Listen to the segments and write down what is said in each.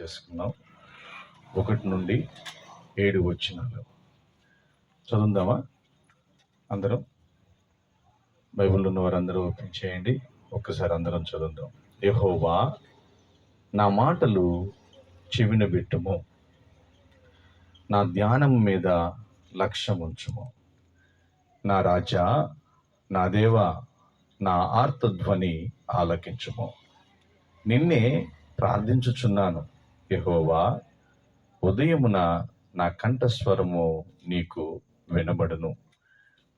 చేసుకున్నాం ఒకటి నుండి ఏడు వచ్చినాలు చదువుదామా? అందరం? బైబిల్ ఉన్న వారందరూ ఓపెన్ చేయండి. ఒక్కసారి అందరం చదువుదాం. యహోవా నా మాటలు చెవిన పెట్టుము. నా ధ్యానం మీద లక్ష్యం ఉంచుము. నా రాజా నా దేవా నా ఆర్తధ్వని ఆలకించుము. నిన్నే ప్రార్థించుచున్నాను. యహోవా ఉదయమున నా కంఠస్వరము నీకు వినబడును.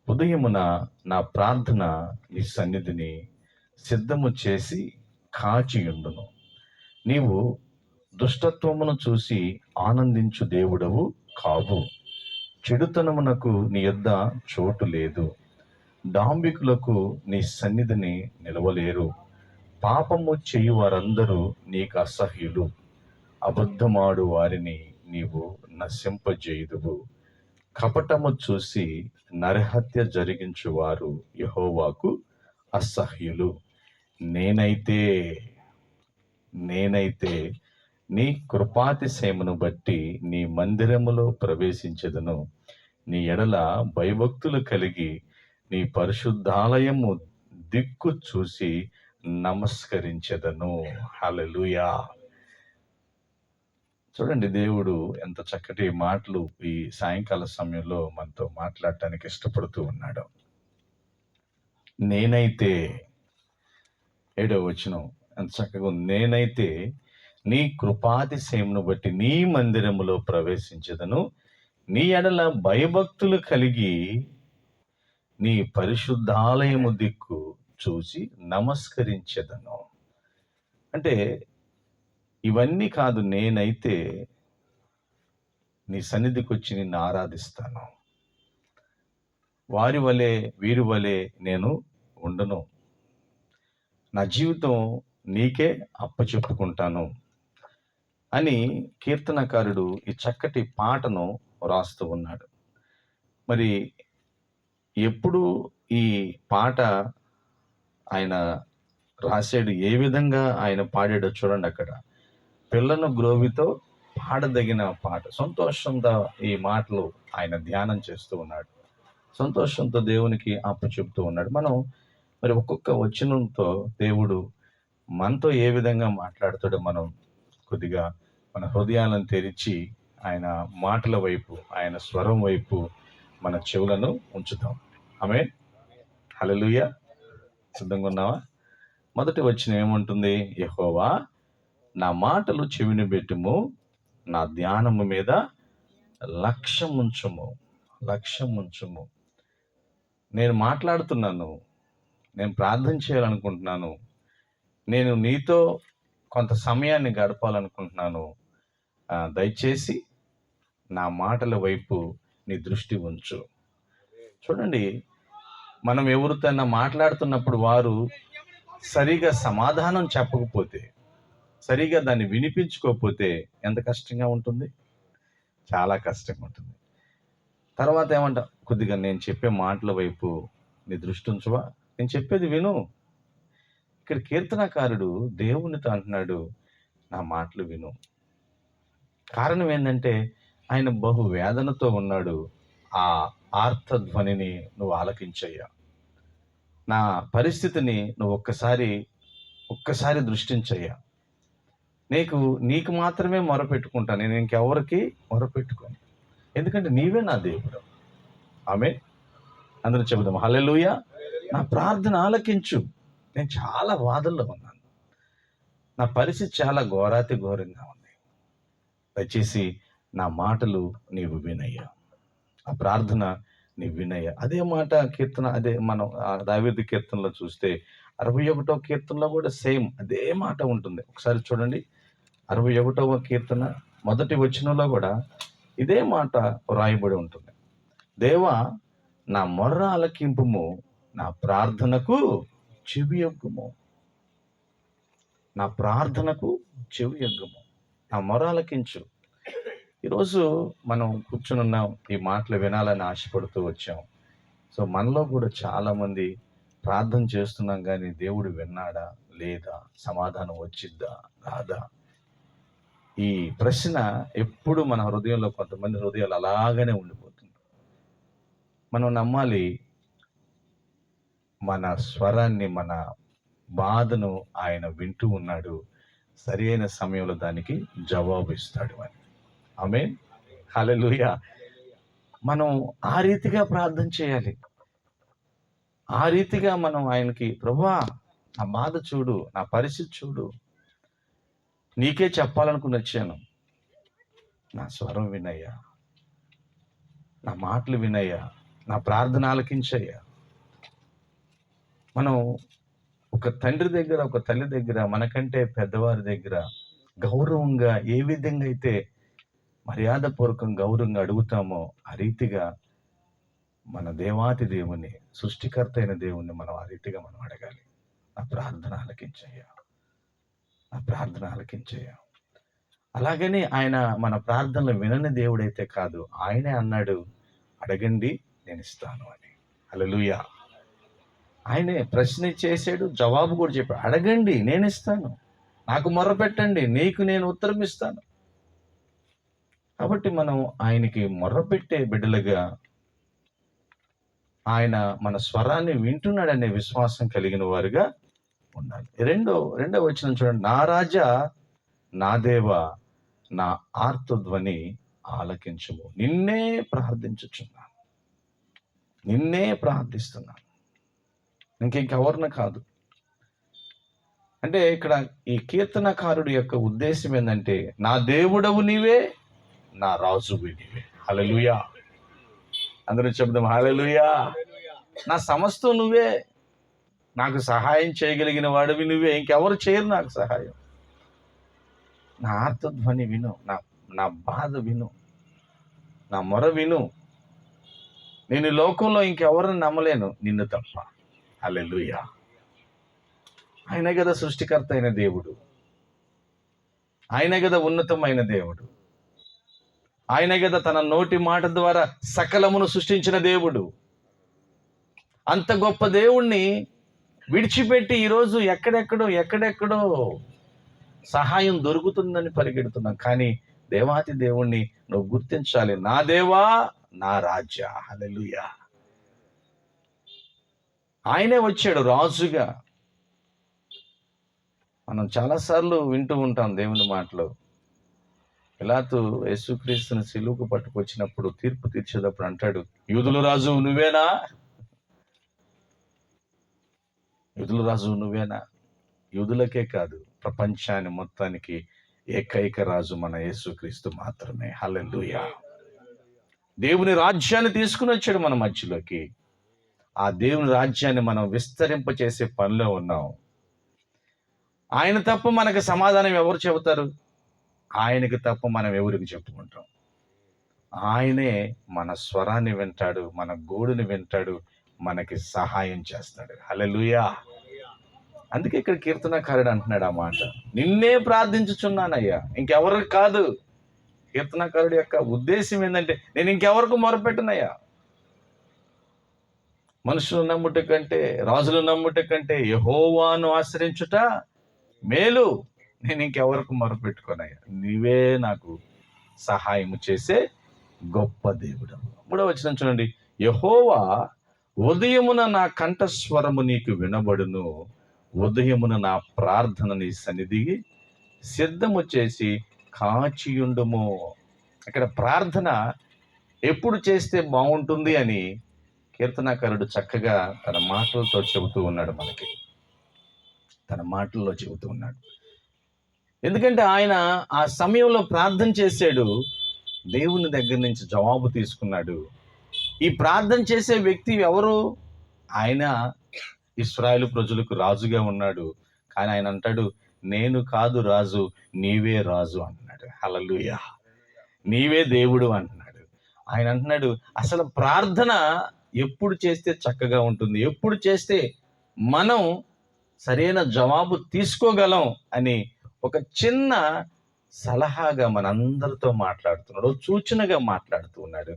ఉదయమున నా ప్రార్థన నీ సన్నిధిని సిద్ధము చేసి కాచియుండును. నీవు దుష్టత్వమును చూసి ఆనందించు దేవుడవు కావు. చెడుతనమునకు నీ యొద్ద చోటు లేదు. డాంబికులకు నీ సన్నిధిని నిలవలేరు. పాపము చేయు వారందరూ నీకు అసహ్యులు. అబద్ధమాడు వారిని నీవు నశింపజేయుదువు. కపటము చూసి నరహత్య జరిగించువారు యహోవాకు అసహ్యులు. నేనైతే నేనైతే నీ కృపాతిశయమును బట్టి నీ మందిరములో ప్రవేశించదును. నీ ఎడల భయభక్తులు కలిగి నీ పరిశుద్ధాలయము దిక్కు చూసి నమస్కరించదను. హలలుయా చూడండి దేవుడు ఎంత చక్కటి మాటలు ఈ సాయంకాల సమయంలో మనతో మాట్లాడటానికి ఇష్టపడుతూ ఉన్నాడు. నేనైతే ఏడో వచ్చిన ఎంత చక్కగా ఉంది. నేనైతే నీ కృపాతిశయమును బట్టి నీ మందిరములో ప్రవేశించదను. నీ ఎడల భయభక్తులు కలిగి నీ పరిశుద్ధాలయము దిక్కు చూసి నమస్కరించదను. అంటే ఇవన్నీ కాదు నేనైతే నీ సన్నిధికి వచ్చి నిన్ను ఆరాధిస్తాను. వారి వలె వీరి వలె నేను ఉండను. నా జీవితం నీకే అప్పచెప్పుకుంటాను అని కీర్తనకారుడు ఈ చక్కటి పాటను రాస్తూ ఉన్నాడు. మరి ఎప్పుడు ఈ పాట ఆయన రాశాడు? ఏ విధంగా ఆయన పాడాడో చూడండి అక్కడ. పిల్లను గ్రోవితో పాడదగిన పాట. సంతోషంతో ఈ మాటలు ఆయన ధ్యానం చేస్తూ ఉన్నాడు. సంతోషంతో దేవునికి అప్పు చెప్తూ ఉన్నాడు. మనం మరి ఒక్కొక్క వచనంతో దేవుడు మనతో ఏ విధంగా మాట్లాడుతాడో మనం కొద్దిగా మన హృదయాలను తెరిచి ఆయన మాటల వైపు ఆయన స్వరం వైపు మన చెవులను ఉంచుతాం. ఆమె హలలుయ సిద్ధంగా ఉన్నావా? మొదటి వచ్చిన ఏముంటుంది? యహోవా నా మాటలు చెవిని పెట్టుము నా ధ్యానము మీద లక్ష్యం ఉంచుము లక్ష్యం ఉంచుము నేను మాట్లాడుతున్నాను నేను ప్రార్థన చేయాలనుకుంటున్నాను నేను నీతో కొంత సమయాన్ని గడపాలనుకుంటున్నాను. దయచేసి నా మాటల వైపు నీ దృష్టి ఉంచు. చూడండి మనం ఎవరితో మాట్లాడుతున్నప్పుడు వారు సరిగా సమాధానం చెప్పకపోతే సరిగా దాన్ని వినిపించుకోకపోతే ఎంత కష్టంగా ఉంటుంది? చాలా కష్టంగా ఉంటుంది. తర్వాత ఏమంట? కొద్దిగా నేను చెప్పే మాటల వైపు నీ దృష్టి ఉంచవా? నేను చెప్పేది విను. ఇక్కడ కీర్తనకారుడు దేవునితో అంటున్నాడు నా మాటలు విను. కారణం ఏంటంటే ఆయన బహు వేదనతో ఉన్నాడు. ఆ ఆర్తధ్వనిని నువ్వు ఆలకించయ్యా. నా పరిస్థితిని నువ్వు ఒక్కసారి ఒక్కసారి దృష్టించయ్యా. నీకు నీకు మాత్రమే మొరపెట్టుకుంటాను నేను ఇంకెవరికి మొరపెట్టుకోను. ఎందుకంటే నీవే నా దేవుడు. ఆమె అందరూ చెబుదాం. హలెలుయ నా ప్రార్థన ఆలకించు. నేను చాలా బాధల్లో ఉన్నాను. నా పరిస్థితి చాలా ఘోరాతి ఘోరంగా ఉంది. దయచేసి నా మాటలు నీవు వినయ్యా. ఆ ప్రార్థన నీవు వినయ్యా. అదే మాట కీర్తన అదే మనం దావేది కీర్తనలో చూస్తే అరవై ఒకటో కీర్తనలో కూడా సేమ్ అదే మాట ఉంటుంది. ఒకసారి చూడండి. అరవై ఒకటవ కీర్తన మొదటి వచనంలో కూడా ఇదే మాట రాయబడి ఉంటుంది. దేవా నా మొర్ర ఆలకింపుము నా ప్రార్థనకు చెవియొగ్గుము నా ప్రార్థనకు చెవియొగ్గుము నా మొర ఆలకించు. ఈరోజు మనం కూర్చుని ఉన్నాం ఈ మాటలు వినాలని ఆశపడుతూ వచ్చాం. సో మనలో కూడా చాలామంది ప్రార్థన చేస్తున్నాం కానీ దేవుడు విన్నాడా లేదా? సమాధానం వచ్చిద్దా రాదా? ఈ ప్రశ్న ఎప్పుడు మన హృదయంలో కొంతమంది హృదయాలు అలాగనే ఉండిపోతుంది. మనం నమ్మాలి మన స్వరాన్ని మన బాధను ఆయన వింటూ ఉన్నాడు. సరైన సమయంలో దానికి జవాబు ఇస్తాడు అని. ఆమె హలలుయ మనం ఆ రీతిగా ప్రార్థన చేయాలి. ఆ రీతిగా మనం ఆయనకి ప్రభా నా బాధ చూడు నా పరిస్థితి చూడు నీకే చెప్పాలనుకుని వచ్చాను. నా స్వరం వినయ్యా. నా మాటలు వినయ్యా. నా ప్రార్థన ఆలకించయ్యా మనం ఒక తండ్రి దగ్గర ఒక తల్లి దగ్గర మనకంటే పెద్దవారి దగ్గర గౌరవంగా ఏ విధంగా అయితే మర్యాదపూర్వకం గౌరవంగా అడుగుతామో ఆ రీతిగా మన దేవాతి దేవుని సృష్టికర్త అయిన దేవుణ్ణి మనం ఆ రీతిగా మనం అడగాలి. నా ప్రార్థన ఆలకించయ్యా ఆ ప్రార్థన ఆలకించేయ. అలాగని ఆయన మన ప్రార్థనలు వినని దేవుడైతే కాదు ఆయనే అన్నాడు అడగండి నేను ఇస్తాను అని. హల్లెలూయా. ఆయనే ప్రశ్న చేశాడు జవాబు కూడా చెప్పాడు అడగండి నేను ఇస్తాను. నాకు మొర్ర పెట్టండి నీకు నేను ఉత్తరం ఇస్తాను. కాబట్టి మనం ఆయనకి మొర్ర పెట్టే బిడ్డలుగా ఆయన మన స్వరాన్ని వింటున్నాడనే విశ్వాసం కలిగిన వారుగా ఉండాలి రెండో రెండో వచ్చిన చూడండి. నా రాజా నా దేవ నా ఆర్తధ్వని ఆలకించము. నిన్నే ప్రార్థించుచున్నాను. నిన్నే ప్రార్థిస్తున్నాను. ఇంకెవరిన కాదు. అంటే ఇక్కడ ఈ కీర్తనకారుడి యొక్క ఉద్దేశం ఏంటంటే నా దేవుడవు నీవే నా రాజువి నీవే. హలలుయా అందరూ చెప్దాం హలలుయా నా సమస్తం నువ్వే. నాకు సహాయం చేయగలిగిన వాడివి నువ్వే. ఇంకెవరు చేయరు నాకు సహాయం. నా ఆర్తధ్వని విను. నా నా బాధ విను. నా మొర విను. నేను లోకంలో ఇంకెవరిని నమ్మలేను. నిన్ను తప్ప. అల్లెలుయా ఆయన కదా సృష్టికర్త అయిన దేవుడు. ఆయన కదా ఉన్నతమైన దేవుడు. ఆయన కదా తన నోటి మాట ద్వారా సకలమును సృష్టించిన దేవుడు. అంత గొప్ప దేవుణ్ణి విడిచిపెట్టి ఈరోజు ఎక్కడెక్కడో ఎక్కడెక్కడో సహాయం దొరుకుతుందని పరిగెడుతున్నాం. కానీ దేవాతి దేవుణ్ణి నువ్వు గుర్తించాలి. నా దేవా నా రాజ్య. హల్లెలూయా. ఆయనే వచ్చాడు రాజుగా. మనం చాలాసార్లు వింటూ ఉంటాం దేవుని మాటలు. పిలాతు యేసుక్రీస్తుని సిలువుకు పట్టుకొచ్చినప్పుడు తీర్పు తీర్చేటప్పుడు అంటాడు యూదుల రాజు నువ్వేనా? యూదుల రాజు నువ్వేనా? యూదులకే కాదు ప్రపంచాన్ని మొత్తానికి ఏకైక రాజు మన యేసుక్రీస్తు మాత్రమే. హల్లెలూయా. దేవుని రాజ్యాన్ని తీసుకుని వచ్చాడు మన మధ్యలోకి. ఆ దేవుని రాజ్యాన్ని మనం విస్తరింపచేసే పనిలో ఉన్నాం. ఆయన తప్ప మనకు సమాధానం ఎవరు చెబుతారు? ఆయనకి తప్ప మనం ఎవరికి చెప్పుకుంటాం? ఆయనే మన స్వరాన్ని వింటాడు మన గోడుని వింటాడు మనకి సహాయం చేస్తాడు. హలలుయా అందుకే ఇక్కడ కీర్తనకారుడు అంటున్నాడు ఆ మాట. నిన్నే ప్రార్థించుచున్నానయ్యా. ఇంకెవరికి కాదు. కీర్తనకారుడి యొక్క ఉద్దేశం ఏంటంటే నేను ఇంకెవరికి మొరపెట్టనయ్యా? మనుషులు నమ్ముట కంటే రాజులు నమ్ముట కంటే యహోవాను ఆశ్రయించుట మేలు. నేను ఇంకెవరికి మొరపెట్టుకోనయ్యా? నీవే నాకు సహాయం చేసే గొప్ప దేవుడు మూడవ వచ్చిన చూడండి. యహోవా ఉదయమున నా కంఠస్వరము నీకు వినబడును. ఉదయమున నా ప్రార్థన నీ సన్నిధికి సిద్ధము చేసి కాచియుండుము. ఇక్కడ ప్రార్థన ఎప్పుడు చేస్తే బాగుంటుంది అని కీర్తనాకారుడు చక్కగా తన మాటలతో చెబుతూ ఉన్నాడు మనకి. తన మాటల్లో చెబుతూ ఉన్నాడు. ఎందుకంటే ఆయన ఆ సమయంలో ప్రార్థన చేశాడు. దేవుని దగ్గర నుంచి జవాబు తీసుకున్నాడు. ఈ ప్రార్థన చేసే వ్యక్తి ఎవరు? ఆయన ఇస్రాయేల్ ప్రజలకు రాజుగా ఉన్నాడు. కానీ ఆయన అంటాడు నేను కాదు రాజు నీవే రాజు అంటున్నాడు. హల్లెలూయా. నీవే దేవుడు అంటున్నాడు. ఆయన అంటున్నాడు అసలు ప్రార్థన ఎప్పుడు చేస్తే చక్కగా ఉంటుంది? ఎప్పుడు చేస్తే మనం సరైన జవాబు తీసుకోగలం? అని ఒక చిన్న సలహాగా మనందరితో మాట్లాడుతున్నాడు సూచనగా మాట్లాడుతూ ఉన్నాడు.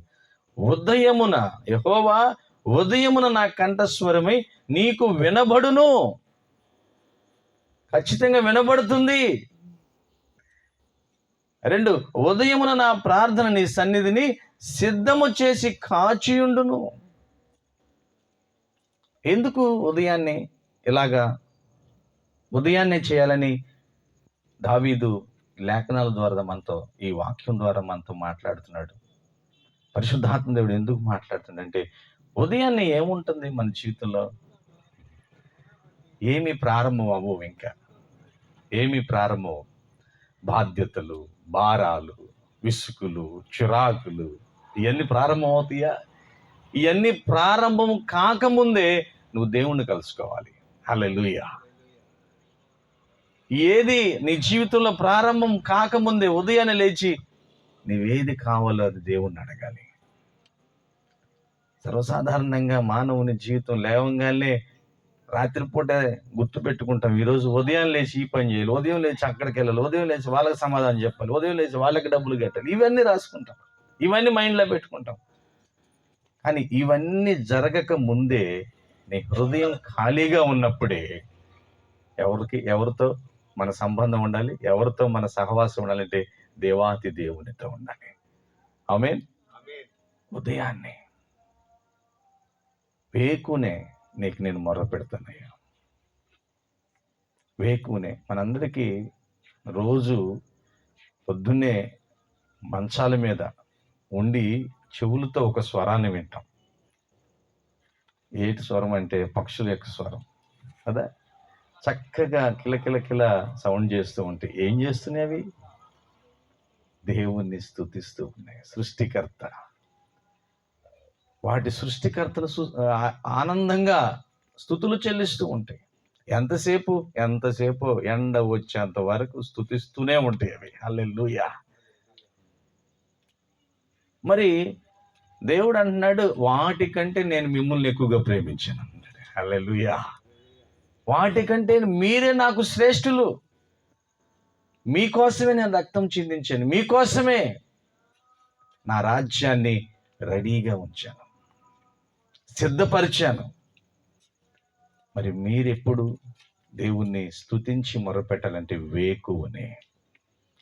ఉదయమున యహోవా ఉదయమున నా కంఠస్వరమై నీకు వినబడును. ఖచ్చితంగా వినబడుతుంది. రెండు ఉదయమున నా ప్రార్థన నీ సన్నిధిని సిద్ధము చేసి కాచియుండును. ఎందుకు ఉదయాన్నే ఇలాగా ఉదయాన్నే చేయాలని దావీదు లేఖనాల ద్వారా మనతో ఈ వాక్యం ద్వారా మనతో మాట్లాడుతున్నాడు? పరిశుద్ధాత్మ దేవుడు ఎందుకు మాట్లాడుతుందంటే ఉదయాన్నే ఏముంటుంది మన జీవితంలో? ఏమి ప్రారంభం అవ్వవు ఇంకా? ఏమి ప్రారంభం? బాధ్యతలు భారాలు విసుకులు చిరాకులు ఇవన్నీ ప్రారంభం అవుతాయా ఇవన్నీ ప్రారంభం కాకముందే నువ్వు దేవుణ్ణి కలుసుకోవాలి. హల్లెలూయా. ఏది నీ జీవితంలో ప్రారంభం కాకముందే ఉదయాన్నే లేచి నీవేది కావాలో అది దేవుణ్ణి అడగాలి. సర్వసాధారణంగా మానవుని జీవితం లేవంగానే రాత్రిపూట గుర్తు పెట్టుకుంటాం. ఈరోజు ఉదయం లేచి ఈ పని చేయాలి ఉదయం లేచి అక్కడికి వెళ్ళాలి ఉదయం లేచి వాళ్ళకి సమాధానం చెప్పాలి ఉదయం లేచి వాళ్ళకి డబ్బులు కట్టాలి. ఇవన్నీ రాసుకుంటాం. ఇవన్నీ మైండ్లో పెట్టుకుంటాం. కానీ ఇవన్నీ జరగక ముందే నీ హృదయం ఖాళీగా ఉన్నప్పుడే ఎవరికి ఎవరితో మన సంబంధం ఉండాలి ఎవరితో మన సహవాసం ఉండాలంటే దేవాతి దేవునితో ఉండాలి ఆమె ఉదయాన్నే వేకునే నీకు నేను మొర్ర పెడతానయ్యా. వేకునే మనందరికీ రోజు పొద్దున్నే మంచాల మీద ఉండి చెవులతో ఒక స్వరాన్ని వింటాం. ఏటి స్వరం అంటే పక్షుల యొక్క స్వరం. కదా? చక్కగా కిలకిల కిల సౌండ్ చేస్తూ ఉంటాయి ఏం చేస్తున్నాయి అవి? దేవుణ్ణి స్థుతిస్తూ ఉన్నాయి. సృష్టికర్త. వాటి సృష్టికర్తలు ఆనందంగా స్థుతులు చెల్లిస్తూ ఉంటాయి. ఎంతసేపు? ఎంతసేపు? ఎండ వచ్చేంత వరకు స్థుతిస్తూనే ఉంటాయి అవి. హల్లెలూయా. మరి దేవుడు అంటున్నాడు వాటికంటే నేను మిమ్మల్ని ఎక్కువగా ప్రేమించాను. అల్లెలుయా వాటికంటే మీరే నాకు శ్రేష్ఠులు. మీకోసమే నేను రక్తం చిందించాను మీకోసమే నా రాజ్యాన్ని రెడీగా ఉంచాను సిద్ధపరిచాను. మరి మీరెప్పుడు దేవుణ్ణి స్తుతించి మొరపెట్టాలంటే వేకువనే.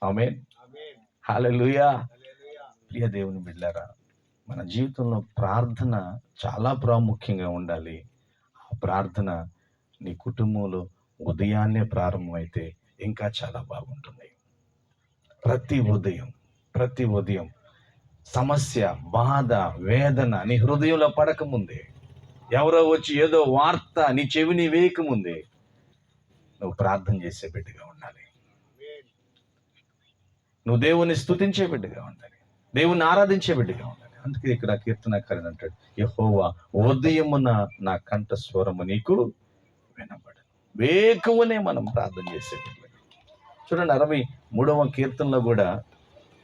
ఆమె హాలూయా ప్రియ దేవుని బిడ్డారా మన జీవితంలో ప్రార్థన చాలా ప్రాముఖ్యంగా ఉండాలి. ఆ ప్రార్థన నీ కుటుంబంలో ఉదయాన్నే ప్రారంభమైతే ఇంకా చాలా బాగుంటుంది. ప్రతి ఉదయం ప్రతి ఉదయం సమస్య బాధ వేదన నీ హృదయంలో పడకముందే. ఎవరో వచ్చి ఏదో వార్త నీ చెవిని వేయకముందే. నువ్వు ప్రార్థన చేసే బిడ్డగా ఉండాలి. నువ్వు దేవుని స్తుతించే బిడ్డగా ఉండాలి. దేవుని ఆరాధించే బిడ్డగా ఉండాలి. అందుకే ఇక్కడ కీర్తనకారని అంటాడు యహోవా ఉదయమున నా కంఠ స్వరము నీకు వినబడదు వేకువనే మనం ప్రార్థన చేసే బిడ్డలు. చూడండి అరవై మూడవ కీర్తనలో కూడా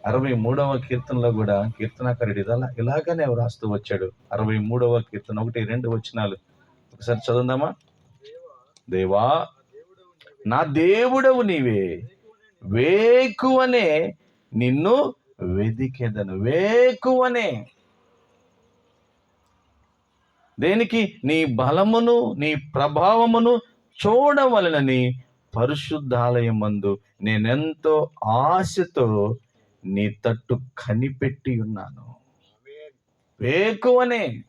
అరవై మూడవ కీర్తనలో కూడా కీర్తనాకారుడు ఇదలా ఇలాగనే వ్రాస్తూ వచ్చాడు. అరవై మూడవ కీర్తన ఒకటి రెండు వచ్చినాలు ఒకసారి చదువుదామా? దేవా నా దేవుడవు నీవే వేకువనే నిన్ను వెదికెదను. వేకువనే. దేనికి? నీ బలమును నీ ప్రభావమును చూడవలనని పరిశుద్ధాలయమందు నేనెంతో ఆశతో నీ తట్టు కనిపెట్టి ఉన్నాను. వేకువనే.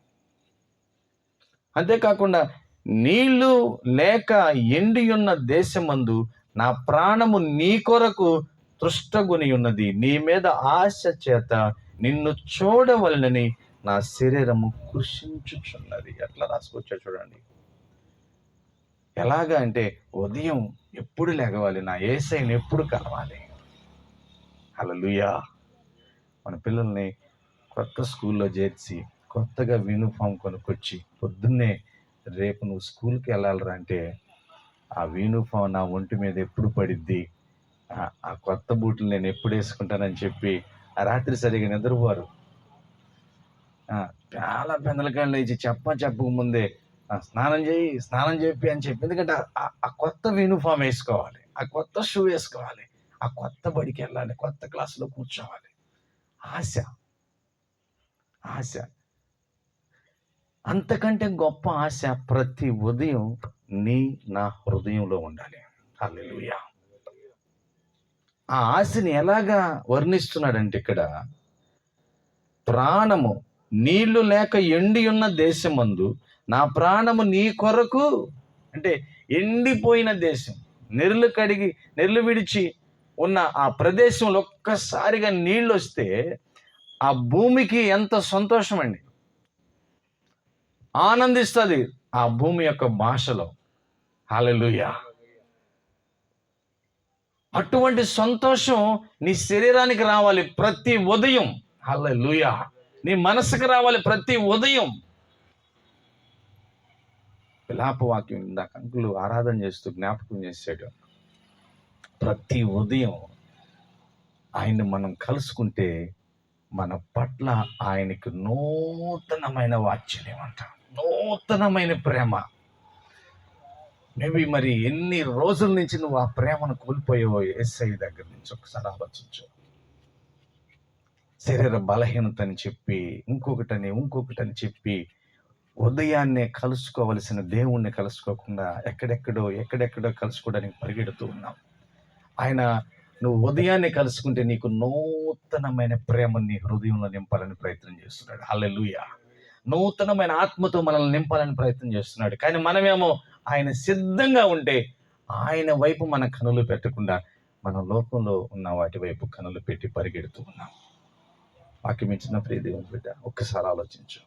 అంతేకాకుండా నీళ్ళు లేక ఎండి ఉన్న దేశమందు నా ప్రాణము నీ కొరకు తృష్టగుని ఉన్నది. నీ మీద ఆశ చేత నిన్ను చూడవలనని నా శరీరము కృషించుచున్నది. ఎట్లా రాసుకొచ్చా చూడండి. ఎలాగా అంటే ఉదయం ఎప్పుడు లేగవాలి? నా ఏసైని ఎప్పుడు కలవాలి? హల్లెలూయా. మన పిల్లల్ని కొత్త స్కూల్లో చేర్చి కొత్తగా యూనిఫామ్ కొనుక్కొచ్చి పొద్దున్నే రేపు నువ్వు స్కూల్కి వెళ్ళాలరా అంటే ఆ యూనిఫామ్ నా ఒంటి మీద ఎప్పుడు పడిద్ది? ఆ- కొత్త బూట్లు నేను ఎప్పుడు వేసుకుంటానని చెప్పి ఆ రాత్రి సరిగా నిద్రపోరు. చాలా పెందలకాయలు లేచి చెప్ప చెప్పక ముందే స్నానం చేయి స్నానం చెప్పి అని చెప్పి. ఎందుకంటే ఆ- కొత్త యూనిఫామ్ వేసుకోవాలి. ఆ కొత్త షూ వేసుకోవాలి. ఆ కొత్త బడికి వెళ్ళాలి. కొత్త క్లాసులో కూర్చోవాలి. ఆశ. ఆశ. అంతకంటే గొప్ప ఆశ ప్రతి ఉదయం నీ నా హృదయంలో ఉండాలి. అల్లెలుయా ఆ ఆశని ఎలాగా వర్ణిస్తున్నాడంటే ఇక్కడ ప్రాణము నీళ్ళు లేక ఎండి ఉన్న దేశమందు నా ప్రాణము నీ కొరకు అంటే ఎండిపోయిన దేశం. నెర్లు కడిగి నెర్లు విడిచి ఉన్న ఆ ప్రదేశంలో ఒక్కసారిగా నీళ్ళు వస్తే ఆ భూమికి ఎంత సంతోషం అండి. ఆనందిస్తుంది ఆ భూమి యొక్క భాషలో. హల్లెలూయా. అటువంటి సంతోషం నీ శరీరానికి రావాలి ప్రతి ఉదయం. హల్లెలూయా. నీ మనసుకు రావాలి ప్రతి ఉదయం. విలాపవాక్యం ఇందాక అంకులు ఆరాధన చేస్తూ జ్ఞాపకం చేసాడు ప్రతి ఉదయం ఆయన మనం కలుసుకుంటే మన పట్ల ఆయనకు నూతనమైన వాచ్యం అంట నూతనమైన ప్రేమ. మేబీ మరి ఎన్ని రోజుల నుంచి నువ్వు ఆ ప్రేమను కోల్పోయావో ఎస్ఐ దగ్గర నుంచి ఒకసారి ఆలోచించు. శరీర బలహీనత అని చెప్పి ఇంకొకటని ఇంకొకటని చెప్పి ఉదయాన్నే కలుసుకోవలసిన దేవుణ్ణి కలుసుకోకుండా ఎక్కడెక్కడో ఎక్కడెక్కడో కలుసుకోవడానికి పరిగెడుతూ ఉన్నాం. ఆయన నువ్వు ఉదయాన్నే కలుసుకుంటే నీకు నూతనమైన ప్రేమని నీ హృదయంలో నింపాలని ప్రయత్నం చేస్తున్నాడు. హల్లెలూయా. నూతనమైన ఆత్మతో మనల్ని నింపాలని ప్రయత్నం చేస్తున్నాడు. కానీ మనమేమో ఆయన సిద్ధంగా ఉంటే ఆయన వైపు మన కనులు పెట్టకుండా మన లోకంలో ఉన్న వాటి వైపు కనులు పెట్టి పరిగెడుతూ ఉన్నాం. వాక్యం ఇచ్చిన ప్రియ దేవుని బిడ్డ ఒక్కసారి ఆలోచించు.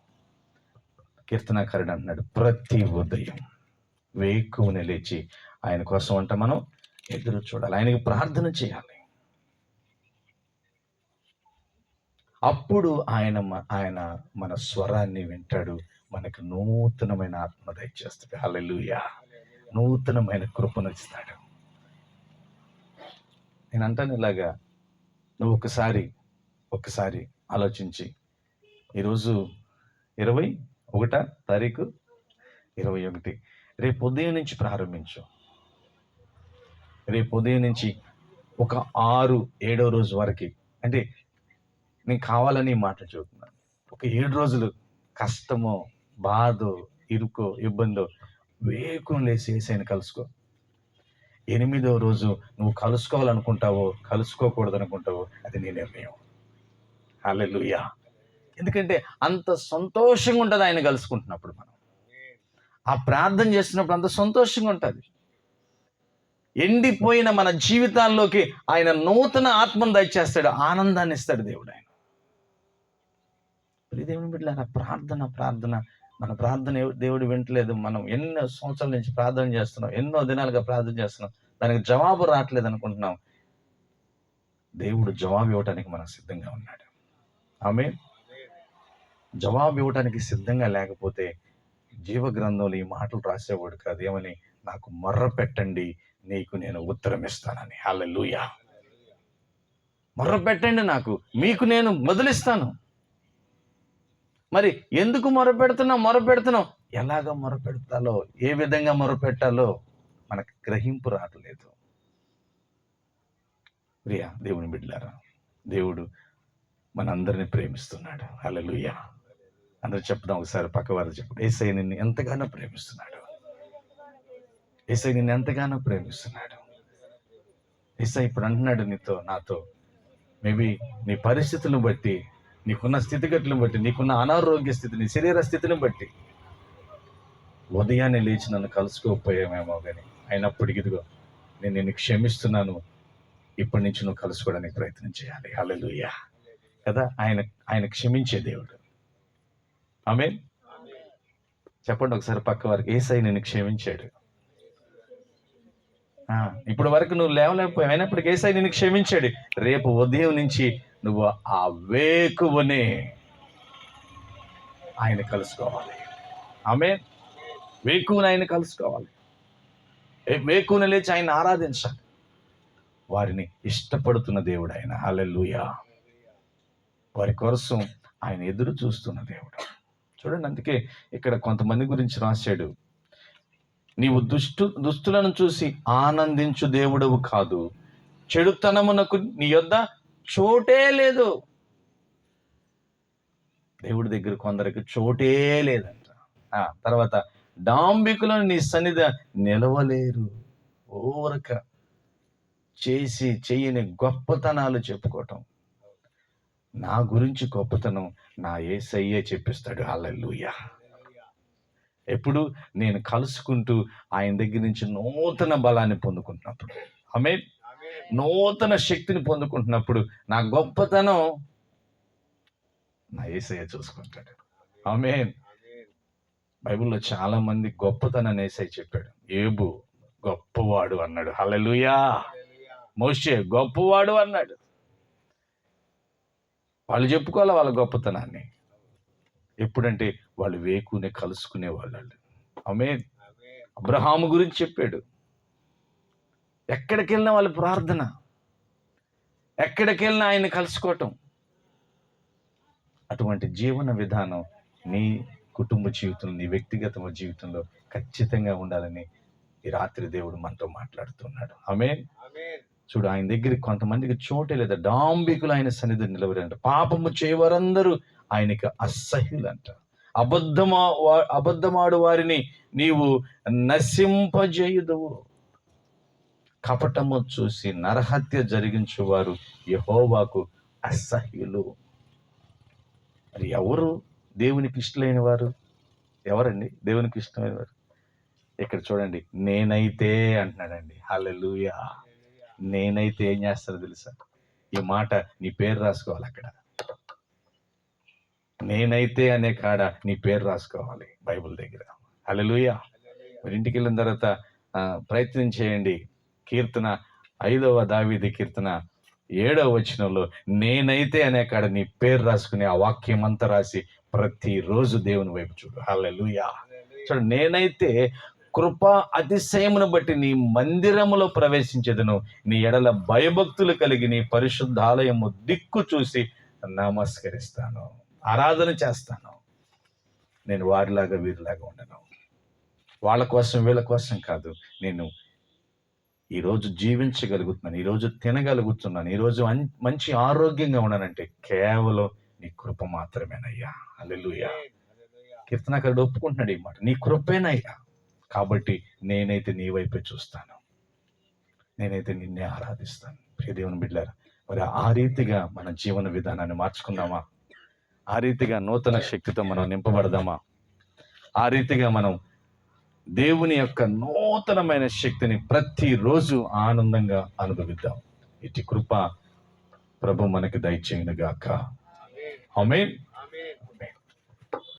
కీర్తనాకారుడు అంటున్నాడు ప్రతి ఉదయం వేకువని లేచి ఆయన కోసం అంట మనం ఎదురు చూడాలి. ఆయనకి ప్రార్థన చేయాలి. అప్పుడు ఆయన ఆయన మన స్వరాన్ని వింటాడు. మనకు నూతనమైన ఆత్మ దయచేస్తాడు. హల్లెలూయా. నూతనమైన కృపను ఇస్తాడు. నేను అంటాను ఇలాగా నువ్వు ఒకసారి ఒకసారి ఆలోచించి. ఈరోజు ఇరవై ఒకట తారీఖు ఇరవై ఒకటి. రేపు ఉదయం నుంచి ప్రారంభించు. రేపు ఉదయం నుంచి ఒక ఆరు ఏడో రోజు వరకు అంటే నేను కావాలని మాట చెబుతున్నాను ఒక ఏడు రోజులు కష్టమో బాధో ఇరుకో ఇబ్బందో వేకుని చేసేసాను కలుసుకో. ఎనిమిదో రోజు నువ్వు కలుసుకోవాలనుకుంటావో కలుసుకోకూడదు అనుకుంటావో అది నీ నిర్ణయం. హల్లెలూయా. ఎందుకంటే అంత సంతోషంగా ఉంటుంది ఆయన కలుసుకుంటున్నప్పుడు మనం. ఆ ప్రార్థన చేస్తున్నప్పుడు అంత సంతోషంగా ఉంటుంది. ఎండిపోయిన మన జీవితాల్లోకి ఆయన నూతన ఆత్మను దయచేస్తాడు ఆనందాన్ని ఇస్తాడు దేవుడు ఆయన. దేవుని బిడ్డలారా ప్రార్థన ప్రార్థన. మన ప్రార్థన దేవుడు వింటలేదు. మనం ఎన్నో సంవత్సరాల నుంచి ప్రార్థన చేస్తున్నాం ఎన్నో దినాలుగా ప్రార్థన చేస్తున్నాం. దానికి జవాబు రావట్లేదు అనుకుంటున్నాం. దేవుడు జవాబు ఇవ్వటానికి మనకు సిద్ధంగా ఉన్నాడు. ఆమె జవాబు ఇవ్వటానికి సిద్ధంగా లేకపోతే జీవ గ్రంథంలో ఈ మాటలు రాసేవాడు కాదు ఏమని నాకు మర్ర పెట్టండి నీకు నేను ఉత్తరం ఇస్తానని. హల్లెలూయా. మర్ర పెట్టండి నాకు మీకు నేను మొదలిస్తాను మరి ఎందుకు మొర పెడుతున్నావు మొర పెడుతున్నావు? ఎలాగ మొర పెడతాలో ఏ విధంగా మొర పెట్టాలో మనకు గ్రహింపు రావట్లేదు. ప్రియా దేవుని బిడ్డలారా దేవుడు మనందరినీ ప్రేమిస్తున్నాడు. అలలుయ అందరూ చెప్దాం ఒకసారి పక్కవారు చెప్పండి. ఏసై నిన్ను ఎంతగానో ప్రేమిస్తున్నాడు. ఏసై నిన్ను ఎంతగానో ప్రేమిస్తున్నాడు. ఏసై ఇప్పుడు అంటున్నాడు నీతో నాతో మేబీ నీ పరిస్థితులను బట్టి నీకున్న స్థితిగతులను బట్టి నీకున్న అనారోగ్య స్థితి నీ శరీర స్థితిని బట్టి ఉదయాన్నే లేచి నన్ను కలుసుకోకపోయామేమో కానీ అయినప్పటికీ ఇదిగో నేను నిన్ను క్షమిస్తున్నాను. ఇప్పటి నుంచి నువ్వు కలుసుకోవడానికి ప్రయత్నం చేయాలి. హల్లెలూయా. కదా? ఆయన ఆయన క్షమించే దేవుడు. ఆమె చెప్పండి ఒకసారి పక్క వారికి. ఏసై నిన్ను క్షమించాడు. ఆ, ఇప్పుడు వరకు నువ్వు లేవలేకపోయావు. అయినప్పటికీ ఏసై నిన్ను క్షమించాడు. రేపు ఉదయం నుంచి నువ్వు ఆ వేకువనే ఆయన కలుసుకోవాలి. ఆమె వేకువుని ఆయన కలుసుకోవాలి. వేకువుని లేచి ఆయన ఆరాధించాలి. వారిని ఇష్టపడుతున్న దేవుడు ఆయన. హల్లెలూయా. వారి కోసం ఆయన ఎదురు చూస్తున్న దేవుడు. చూడండి అందుకే ఇక్కడ కొంతమంది గురించి రాశాడు. నీవు దుష్టు దుస్తులను చూసి ఆనందించు దేవుడవు కాదు. చెడుతనమునకు నీ యొద్ద చోటే లేదు. దేవుడి దగ్గర కొందరికి చోటే లేదంట. ఆ తర్వాత డాంబికులను నీ సన్నిధి నిలవలేరు. ఓరక చేసి చేయని గొప్పతనాలు చెప్పుకోవటం. నా గురించి గొప్పతనం నా ఏసయ్యే చెప్పిస్తాడు. హల్లెలూయా. ఎప్పుడు నేను కలుసుకుంటూ ఆయన దగ్గర నుంచి నూతన బలాన్ని పొందుకుంటున్నప్పుడు ఆమె నూతన శక్తిని పొందుకుంటున్నప్పుడు నా గొప్పతనం నా ఏసయ్య చూసుకుంటాడు. ఆమె బైబిల్లో చాలా మంది గొప్పతనాన్ని ఏసై చెప్పాడు. ఏబు గొప్పవాడు అన్నాడు. హల్లెలూయా. మోషే గొప్పవాడు అన్నాడు. వాళ్ళు చెప్పుకోవాలి వాళ్ళ గొప్పతనాన్ని? ఎప్పుడంటే వాళ్ళు వేకునే కలుసుకునే వాళ్ళు ఆమె అబ్రహాము గురించి చెప్పాడు. ఎక్కడికి వెళ్ళినా వాళ్ళ ప్రార్థన. ఎక్కడికి వెళ్ళినా ఆయన కలుసుకోవటం. అటువంటి జీవన విధానం నీ కుటుంబ జీవితంలో నీ వ్యక్తిగత జీవితంలో ఖచ్చితంగా ఉండాలని ఈ రాత్రి దేవుడు మనతో మాట్లాడుతున్నాడు. ఆమె చూడు ఆయన దగ్గర కొంతమందికి చోటే లేదా డాంబికులు ఆయన సన్నిధి నిలవరంట. పాపము చేయవారందరూ ఆయనకి అసహ్యులంట. అబద్ధమా వా- అబద్ధమాడు వారిని నీవు నశింపజేయుదువు. కపటము చూసి నరహత్య జరిగించేవారు యహోవాకు అసహ్యులు. మరి ఎవరు దేవునికి ఇష్టలేని వారు? ఎవరండి దేవునికి ఇష్టమైన వారు? ఇక్కడ చూడండి నేనైతే అంటున్నాడండి. హలలుయా నేనైతే ఏం చేస్తారో తెలుసా? ఈ మాట నీ పేరు రాసుకోవాలి అక్కడ. నేనైతే అనే కాడ నీ పేరు రాసుకోవాలి బైబిల్ దగ్గర. హల్లెలూయా. మరి ఇంటికి వెళ్ళిన తర్వాత ప్రయత్నం చేయండి. కీర్తన ఐదవ దావీది కీర్తన ఏడవ వచనంలో నేనైతే అనే కాడ నీ పేరు రాసుకుని ఆ వాక్యం అంతా రాసి ప్రతిరోజు దేవుని వైపు చూడు. హల్లెలూయా. చూడు నేనైతే కృప అతిశయమును బట్టి నీ మందిరములో ప్రవేశించదును. నీ ఎడల భయభక్తులు కలిగి నీ పరిశుద్ధాలయము దిక్కు చూసి నమస్కరిస్తాను. ఆరాధన చేస్తాను. నేను వారిలాగా వీరిలాగా ఉండను. వాళ్ళ కోసం వీళ్ళ కోసం కాదు. నేను ఈరోజు జీవించగలుగుతున్నాను. ఈరోజు తినగలుగుతున్నాను. ఈరోజు మంచి ఆరోగ్యంగా ఉన్నానంటే కేవలం నీ కృప మాత్రమేనయ్యా. అల్లెలుయ్యా కీర్తనకారుడు ఒప్పుకుంటున్నాడు ఈ మాట. నీ కృపేనయ్యా. కాబట్టి నేనైతే నీ వైపే చూస్తాను. నేనైతే నిన్నే ఆరాధిస్తాను. ప్రియ దేవుని బిడ్డారా మరి ఆ రీతిగా మన జీవన విధానాన్ని మార్చుకుందామా? ఆ రీతిగా నూతన శక్తితో మనం నింపబడదామా? ఆ రీతిగా మనం దేవుని యొక్క నూతనమైన శక్తిని ప్రతిరోజు ఆనందంగా అనుభవిద్దాం. ఇటు కృప ప్రభు మనకి దయచేయునుగాక. ఆమెన్.